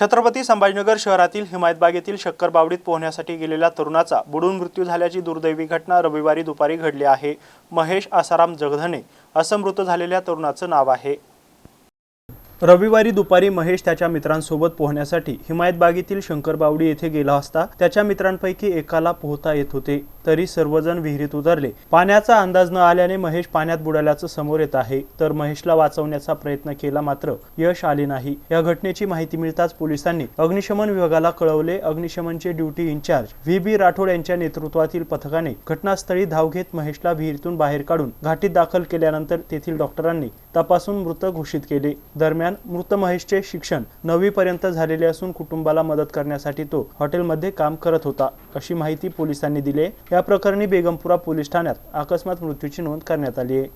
छत्रपती संभाजीनगर शहरातील हिमायतबागेतील येथील शक्करबावडीत पोहण्यासाठी गेलेल्या तरुणाचा बुडून मृत्यू झाल्याची दुर्दैवी घटना रविवारी दुपारी घडली आहे. महेश आसाराम जगधने असं मृत झालेल्या तरुणाचं नाव आहे. रविवारी दुपारी महेश त्याच्या मित्रांसोबत पोहण्यासाठी हिमायतबागेतील शंकरबावडी येथे गेला असता त्याच्या मित्रांपैकी एकाला पोहता येत होते. तरी सर्वजण विहिरीत उतरले. पाण्याचा अंदाज न आल्याने महेश पाण्यात बुडाल्याचं समोर येत आहे. तर महेशला वाचवण्याचा प्रयत्न केला मात्र यश आले नाही. या घटनेची माहिती मिळताच पोलिसांनी अग्निशमन विभागाला कळवले. अग्निशमनचे duty incharge V B Rathod यांच्या नेतृत्वातील पथकाने घटनास्थळी धाव घेत महेशला विहिरीतून बाहेर काढून घाटीत दाखल केल्यानंतर तेथील डॉक्टरांनी तपासून मृत घोषित केले. दरम्यान मृत महेशचे शिक्षण नववी पर्यंत झालेले असून कुटुंबाला मदत करण्यासाठी तो हॉटेलमध्ये काम करत होता अशी माहिती पोलिसांनी दिली या प्रकरणी बेगमपुरा पोलीस ठाण्यात अकस्मात मृत्यूची नोंद करण्यात आली आहे.